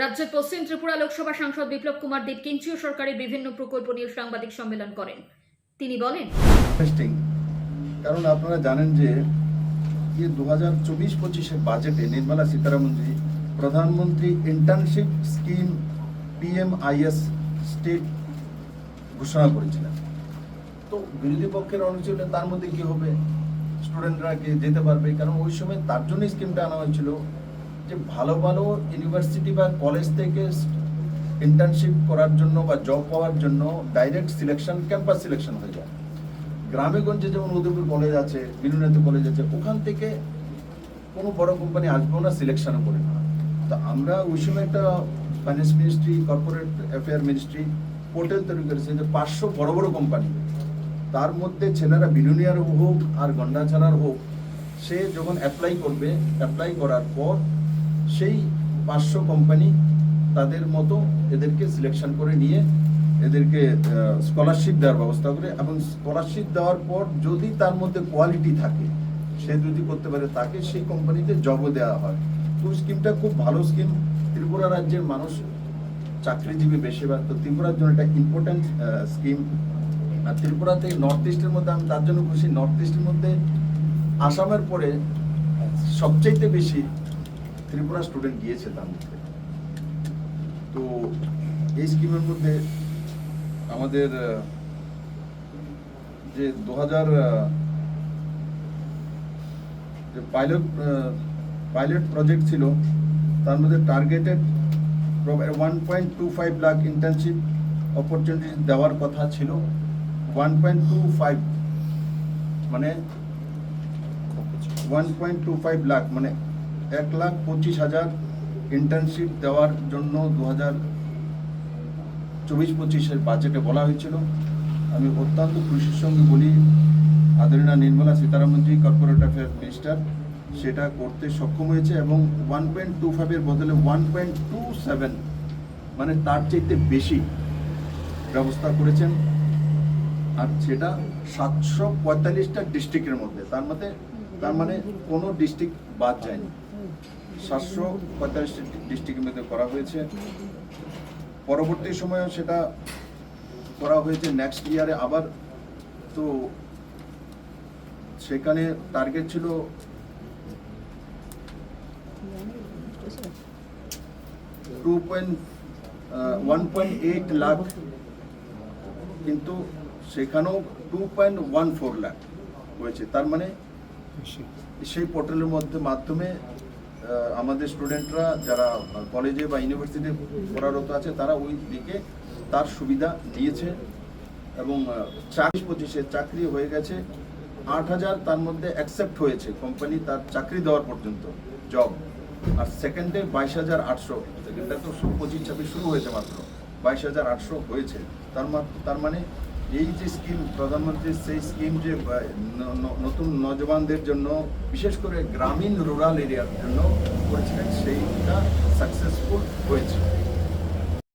রাজ্যের পশ্চিম ত্রিপুরা লোকসভা সাংসদ বিপ্লব কুমার দেব কেন্দ্রীয় সরকারের বিভিন্ন প্রকল্প নিয়ে সাংবাদিক সম্মেলন করেন। তিনি বলেন কারণ আপনারা জানেন যে যে দু হাজার চব্বিশ পঁচিশের বাজেটে নির্মলা সীতারামনজি প্রধানমন্ত্রী ইন্টার্নশিপ স্কিম পিএমআইএস স্টেট ঘোষণা করেছিলেন। তো বিরোধী পক্ষের ছিল তার মধ্যে কি হবে? স্টুডেন্টরা যেতে পারবে? কারণ ওই সময় তার জন্য স্কিমটা আনা হয়েছিল। যে ভালো ভালো ইউনিভার্সিটি বা কলেজ থেকে ইন্টার্নশিপ করার জন্য বা জব পাওয়ার জন্য ডাইরেক্ট সিলেকশন ক্যাম্পাস সিলেকশন হয়ে যায়। গ্রামেগঞ্জে যেমন উদয়পুর কলেজ আছে বিনুনাথ কলেজ আছে, ওখান থেকে কোনো বড় কোম্পানি আসবেও না সিলেকশনও করে না। তো আমরা ওই সময় একটা finance ministry corporate affair ministry portal তৈরি করেছে, যে পাঁচশো বড় বড় কোম্পানি তার মধ্যে ছেলেরা বিলুনিয়ার হোক আর গন্ডা ছাড়ার হোক, সে যখন অ্যাপ্লাই করবে অ্যাপ্লাই করার পর সেই পাঁচশো কোম্পানি তাদের মতো এদেরকে সিলেকশন করে নিয়ে এদেরকে স্কলারশিপ দেওয়ার ব্যবস্থা করে এবং স্কলারশিপ দেওয়ার পর যদি তার মধ্যে কোয়ালিটি থাকে, সে যদি করতে পারে তাকে সেই কোম্পানিতে জবও দেওয়া হয়। তো স্কিমটা খুব ভালো স্কিম ত্রিপুরা রাজ্যের মানুষ চাকরিজীবী বেশিরভাগ। তো ত্রিপুরার জন্য একটা ইম্পর্ট্যান্ট স্কিম আর ত্রিপুরাতে নর্থ ইস্টের মধ্যে আমি তার জন্য খুশি। নর্থ ইস্টের মধ্যে আসামের পরে সবচাইতে বেশি ত্রিপুরা স্টুডেন্ট গিয়েছে তার মধ্যে। তো এই স্কিমের মধ্যে আমাদের যে দু হাজার যে পাইলট পাইলট প্রজেক্ট ছিল, তার মধ্যে targeted one point two five lakh internship opportunity দেওয়ার কথা ছিল। ওয়ান পয়েন্ট টু ফাইভ মানে one point two five lakh মানে এক লাখ পঁচিশ হাজার ইন্টার্নশিপ দেওয়ার জন্য দু হাজার চব্বিশ পঁচিশের বাজেটে বলা হয়েছিল। আমি অত্যন্ত খুশির সঙ্গে বলি, আদরিনা Nirmala Sitharamanji corporate affair minister সেটা করতে সক্ষম হয়েছে এবং ওয়ান পয়েন্ট টু ফাইভের বদলে ওয়ান পয়েন্ট টু সেভেন মানে তার চাইতে বেশি ব্যবস্থা করেছেন। আর সেটা সাতশো পঁয়তাল্লিশটা ডিস্ট্রিক্টের মধ্যে, তার মধ্যে, তার মানে কোনো ডিস্ট্রিক্ট বাদ যায়নি। সাতশো পঁয়তাল্লিশটি ডিস্ট্রিক্টের মধ্যে করা হয়েছে। পরবর্তী সময়েও সেটা করা হয়েছে। নেক্সট ইয়ারে আবার তো সেখানে টার্গেট ছিল two point one point eight lakh কিন্তু সেখানেও two point one four lakh হয়েছে। তার মানে সেই পোর্টালের মধ্যে মাধ্যমে আমাদের স্টুডেন্টরা যারা কলেজে বা ইউনিভার্সিটিতে পড়ারত আছে, তারা ওই দিকে তার সুবিধা দিয়েছে এবং চাকরি পঁচিশে চাকরি হয়ে গেছে। আট হাজার তার মধ্যে অ্যাকসেপ্ট হয়েছে কোম্পানি তার চাকরি দেওয়ার পর্যন্ত জব আর সেকেন্ডে বাইশ হাজার আটশো সেকেন্ডটা তো পঁচিশ, ছাব্বিশ শুরু হয়েছে মাত্র। বাইশ হাজার আটশো হয়েছে। তার তার মানে এই যে স্কিম, প্রধানমন্ত্রীর সেই স্কিম যে নতুন নজওয়ানদের জন্য, বিশেষ করে গ্রামীণ রুরাল এরিয়ার জন্য করেছিলেন, সেইটা সাকসেসফুল হয়েছে।